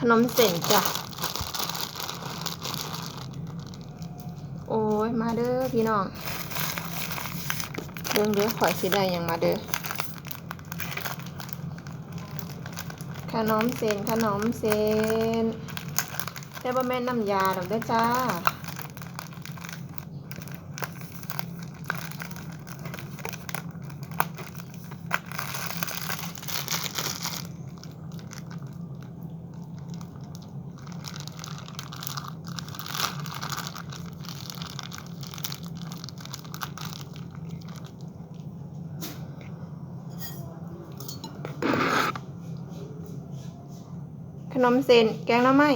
ขนมเส้นจ้ะ โอ้ย มาเด้อพี่น้องเบิ่งเด้อขอยสิได้ยังมาเด้อ ขนมเส้นขนมเส้นแต่บ่แม่นน้ำยาดอกเด้อจ้า นมเส้นแกงหน้ำไม้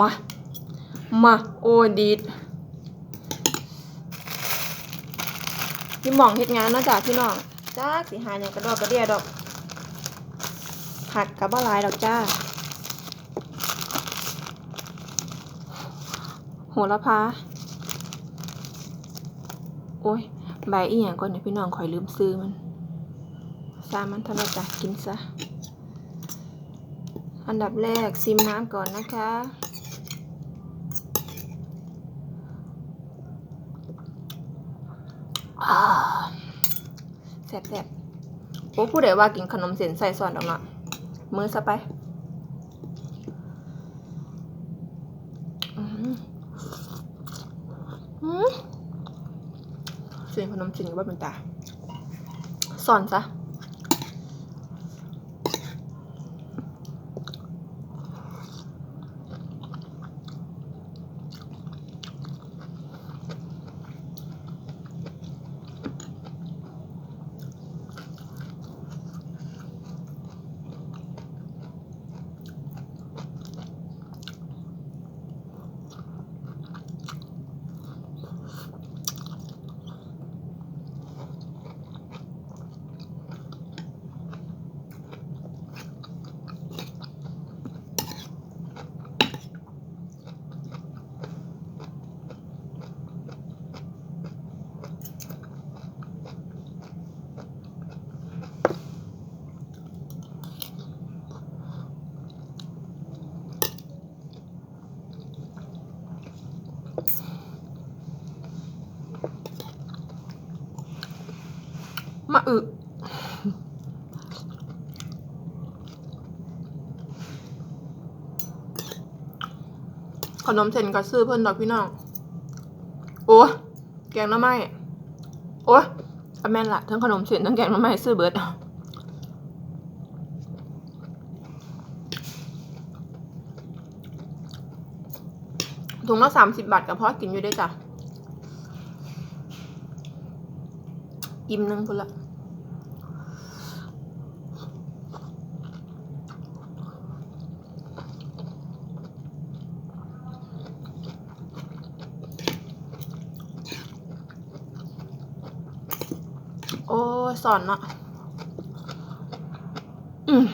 มา มา โอ้ดีดพี่หมองเฮ็ดงานเนาะจ้ะพี่น้องจ้าสิหาอย่างกระดอกกระเดียดอก ผักกับบ่หลายดอกจ้า โหระพา โอ้ย ใบอีหยังก่อนเนี่ยพี่น้องคอยลืมซื้อมัน ซามันเท่าจ้ะกินซะ อันดับแรกซิมน้ำก่อนนะคะ แซ่บแซ่บโอ้ผู้ใดว่ากินขนมเส้นใส่ซอนดอกเนาะมือซะไปอืมอืมเส้นขนมจีนว่าเป็นตาสอนซะ อึขนมเส้นก็ซื้อเพิ่อนดอกพี่น้อง โอ้แกงน้ำไม้โอ้อะแม่นละทั้งขนมเส้นทั้งแกงน้ำไม้ซื้อเบิร์ดถุงละสามสิบบาทกับพอกินอยู่ได้จ้ะ อิ่มหนึงพุ่นละโอ้ย สอนเนาะอืม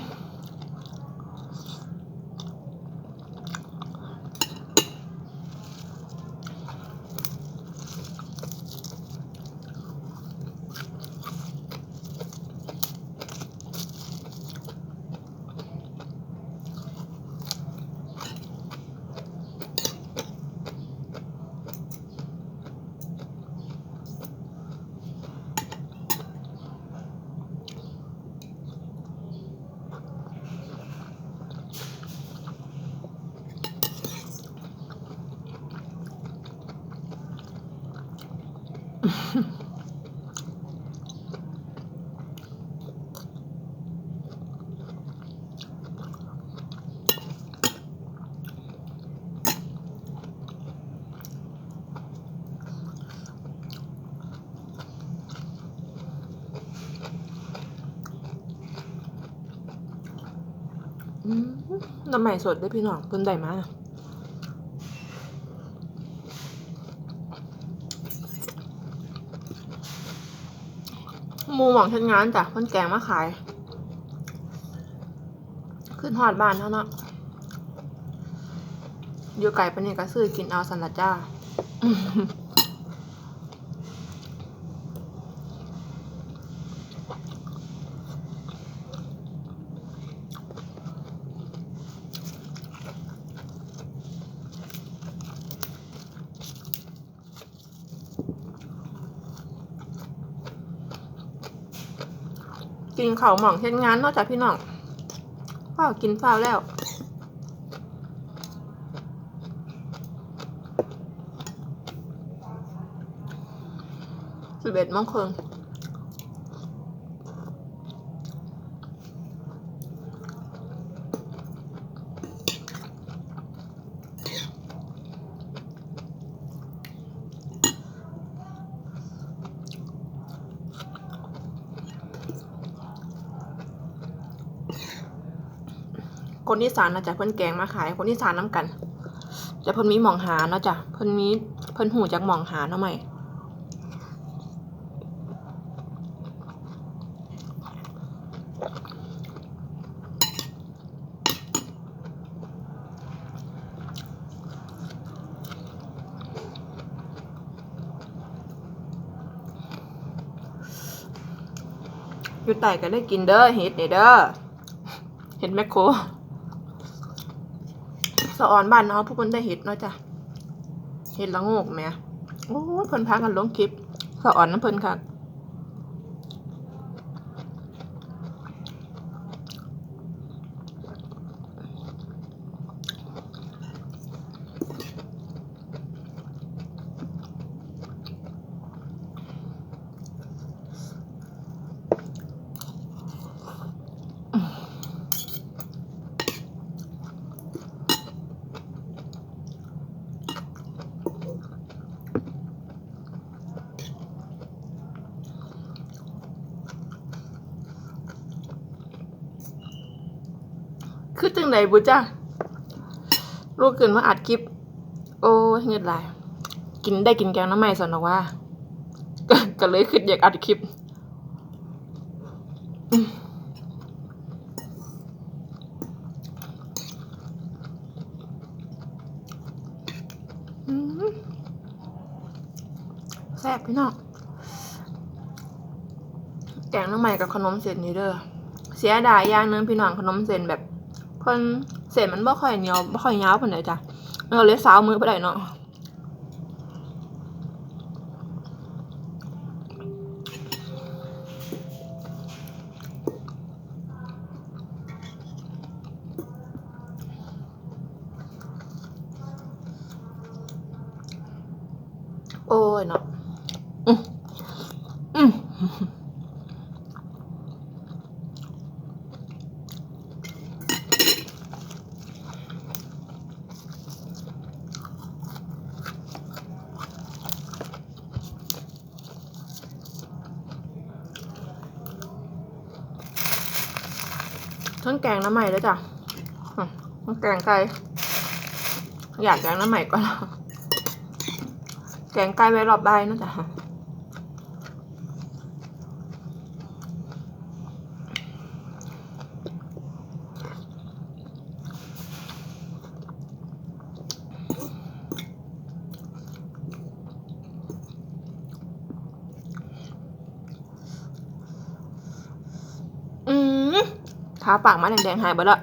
น้ำใหม่สดได้พี่น้องเพิ่นได้มาห มูหมองเฮ็ดงานจ้ะเพิ่นแกงมาขาย ขึ้นหอดบ้านเท่านั้นอยู่ไก่ปนี่ก็ซื้อกินเอาสันละจ้า กินเข่าหม่องเช่นงานนอกจากพี่น้องพ่อกินข้าวแล้วสิบเอ็ดโมงครึ่ง คนที่สานนะจ้ะเพิ่นแกงมาขาย คนที่สานน้ำกันจะเพิ่นมีหมองหาเนาะจ้ะเพิ่นมีเพิ่นหูจากหมองหาเนาะไหมอยู่ไต่ก็ได้กินเด้อเห็ดนี่เด้อเห็ดแมคโคร สะออนบ้านเนาะผู้คนได้เห็ดเนาะจ้ะเห็ดละโงกแหม่โอ้เพิ่นพากันลงคลิปสะออนน้ำเพิ่นค่ะ คือจังไดบุจ้าลูกเกินมาอัดคลิป โอ้เงินหลาย กินได้กินแกงน้ำใหม่สนอกว่า ก็ก็เลยคิดอยากอัดคลิปแซ่บพี่น้องแกงน้ำใหม่กับขนมเส้นนี่เด้อเสียดายอย่างนึงพี่น้องขนมเส้นแบบ เพิ่นเส้นมันบ่ค่อยเหนียวบ่ค่อยยาวปานใดจ้ะมันก็เลยสาวมือบ่ได้เนาะโอ้ยเนาะ ทั้งแกงน้ำใหม่แล้วจ้ะทั้งแกงไก่อยากแกงน้ำใหม่ก่อนแล้วแกงไก่ไว้รอบบ่ายนะจ๊ะอืม ทาปากมาแดงๆหายไปละ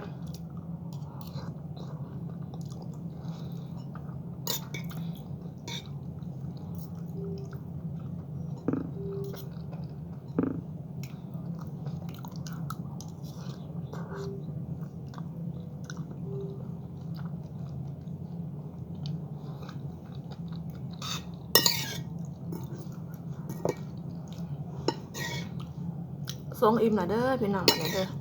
ทรงอิ่มหน่อยเด้อพี่น้องบัดนี้เด้อ